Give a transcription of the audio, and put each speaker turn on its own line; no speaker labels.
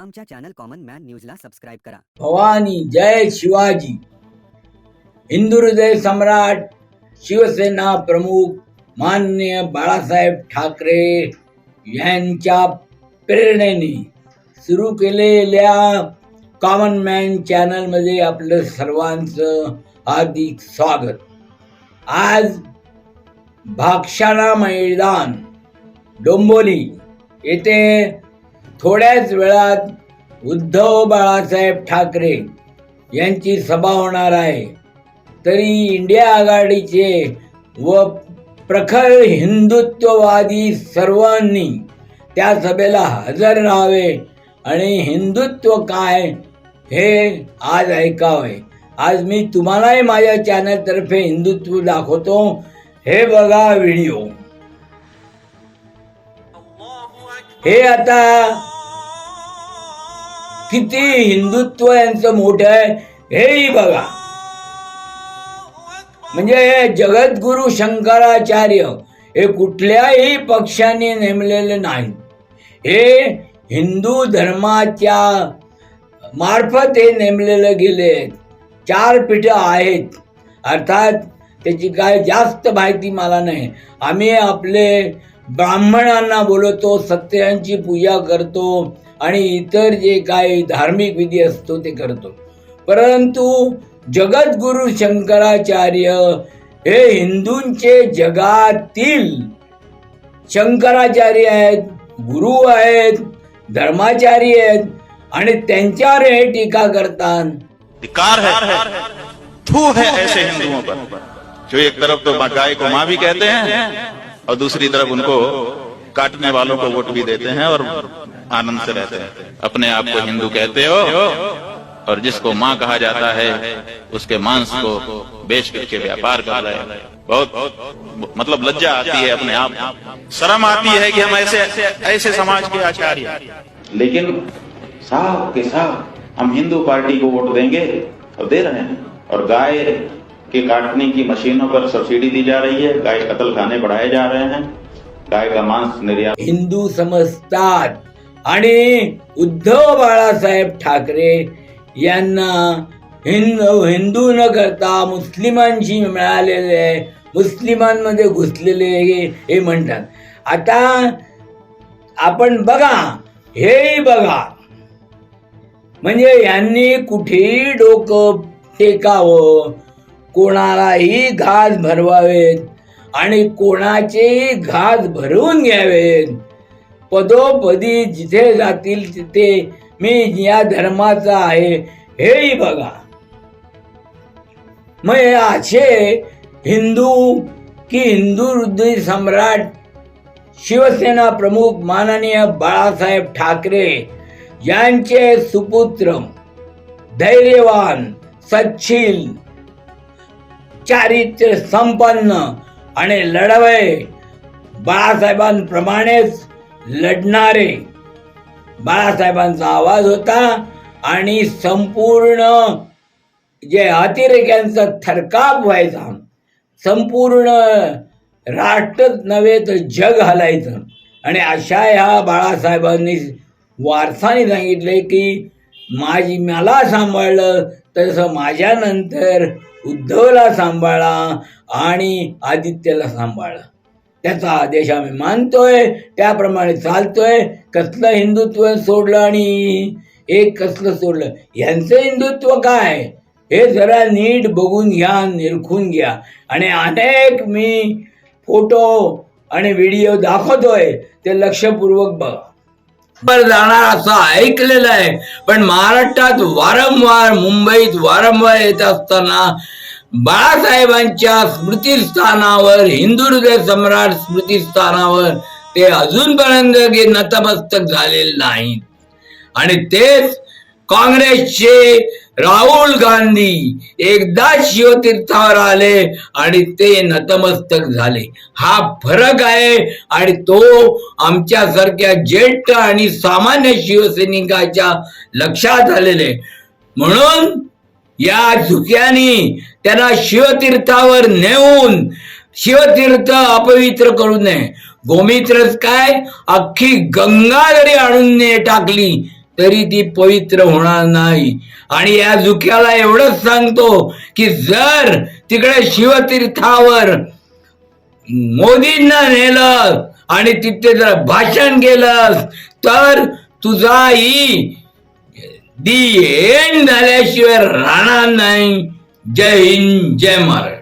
आमच्या channel common man न्यूजला subscribe करा.
भवानी जय शिवाजी. हिंदू हृदय सम्राट शिवसेना प्रमुख मान्य बाळासाहेब ठाकरे यांच्या प्रेरणेने सुरू केलेल्या कॉमन मॅन चॅनलमध्ये आपलं सर्वांचं हार्दिक स्वागत. आज भाक्षाणा मैदान डोंबोली येथे थोड्याच वेळात उद्धव बाळासाहेब ठाकरे यांची सभा होणार आहे. तरी इंडिया आघाडीचे व प्रखर हिंदुत्ववादी सर्वांनी त्या सभेला हजर राहावे आणि हिंदुत्व काय हे आज ऐकावे. आज मी तुम्हालाही माझ्या चॅनलतर्फे हिंदुत्व दाखवतो. हे बघा व्हिडिओ. हे आता किती हिंदुत्व यांचं मोठं आहे. हेही बघा. म्हणजे जगद्गुरु शंकराचार्य हे कुठल्याही पक्षाने नेमलेले नाही हे हिंदू धर्माच्या मार्फत हे नेमलेले गेले चार पीठं आहेत. अर्थात त्याची काय जास्त माहिती मला नाही. आम्ही आपले ब्राह्मणांना बोलवतो सत्यांची पूजा करतो आणि इतर जे काही धार्मिक विधी असतो ते करतो. परंतु जगद्गुरु शंकराचार्य हे हिंदूंचे जगातील शंकराचार्य आहेत गुरु आहेत धर्माचारी आहेत आणि त्यांच्यावर हे टीका करतात.
थू है ऐसे हिंदुओं पर। जो एक तरफ तो गाय को माँ भी कहते हैं और दूसरी तरफ उनको काटने वालों को वोट भी देते हैं और आनंद से रहते हैं। अपने आप को हिंदू कहते हो और जिसको माँ कहा जाता है, उसके मांस को बेच करके व्यापार कर रहे हैं। बहुत मतलब लज्जा आती है अपने आप शर्म आती है कि हम ऐसे ऐसे समाज के आचार्य लेकिन साफ़ के साफ़ हम हिंदू पार्टी को वोट देंगे और दे रहे हैं। और गाय के काटने की मशीनों पर सब्सिडी दी जा रही है। गाय कतल खाने बढ़ाए जा रहे हैं। गाय मांस निर्यात
हिंदू समजतात. आणि उद्धव बाळासाहेब ठाकरे यांना हिंदू हिंदू न करता मुस्लिमांशी मिळालेले मुस्लिमांमध्ये घुसलेले हे- हे म्हणतात. आता आपण बघा हेही बघा. म्हणजे यांनी कुठेही डोकं टेकावं कोणालाही घास भरवावेत. आणि कोणाचे घास भरवून घ्यावेत? पदोपदी जिथे जातील तिथे मी या धर्माचा आहे. हेही बघा. मग असे हिंदू की हिंदू हृदय सम्राट शिवसेना प्रमुख माननीय बाळासाहेब ठाकरे यांचे सुपुत्र धैर्यवान सच्छील चारित्र्य संपन्न आणि लढवय बाळासाहेबांप्रमाणेच लढणारे. बाळासाहेबांचा आवाज होता आणि संपूर्ण जे अतिरेक्यांचा थरकाप व्हायचा. संपूर्ण राष्ट्रच नव्हे तर जग हलायचं. आणि अशा ह्या बाळासाहेबांनी वारसाने सांगितले की माझी मला सांभाळलं तसं माझ्यानंतर उद्धवला सांभाळा आणि आदित्यला सांभाळा. त्याचा आदेश आम्ही मानतोय. त्याप्रमाणे चालतोय. कसलं हिंदुत्व सोडलं आणि एक कसलं सोडलं? यांचं हिंदुत्व काय? हे जरा नीट बघून घ्या निरखून घ्या. आणि अनेक मी फोटो आणि व्हिडिओ दाखवतोय. ते लक्षपूर्वक बघा. जाणार असं ऐकलेलं आहे. पण महाराष्ट्रात वारंवार मुंबईत वारंवार येत असताना बाळासाहेबांच्या स्मृतीस्थानावर हिंदू हृदय सम्राट स्मृतीस्थानावर ते अजूनपर्यंत नतमस्तक झालेले नाहीत आणि तेच काँग्रेसचे राहुल गांधी एकदा शिवतीर्थावर आले आणि ते नतमस्तक झाले. हा फरक आहे आणि तो आमच्यासारख्या ज्येष्ठ आणि सामान्य शिवसैनिकाच्या लक्षात आलेले म्हणून या झुक्यानी त्यांना शिवतीर्थावर नेऊन शिवतीर्थ अपवित्र करू नये. गोमित्रच काय? अख्खी गंगा जरी आणून ने टाकली तरी ती पवित्र होणार नाही. आणि या झुक्याला एवढंच सांगतो की जर तिकडे शिवतीर्थावर मोदींना नेलं आणि तिथे जर भाषण केलंस तर तुझाही दी एंड झाल्याशिवाय राहणार नाही. जय हिंद जय महाराष्ट्र.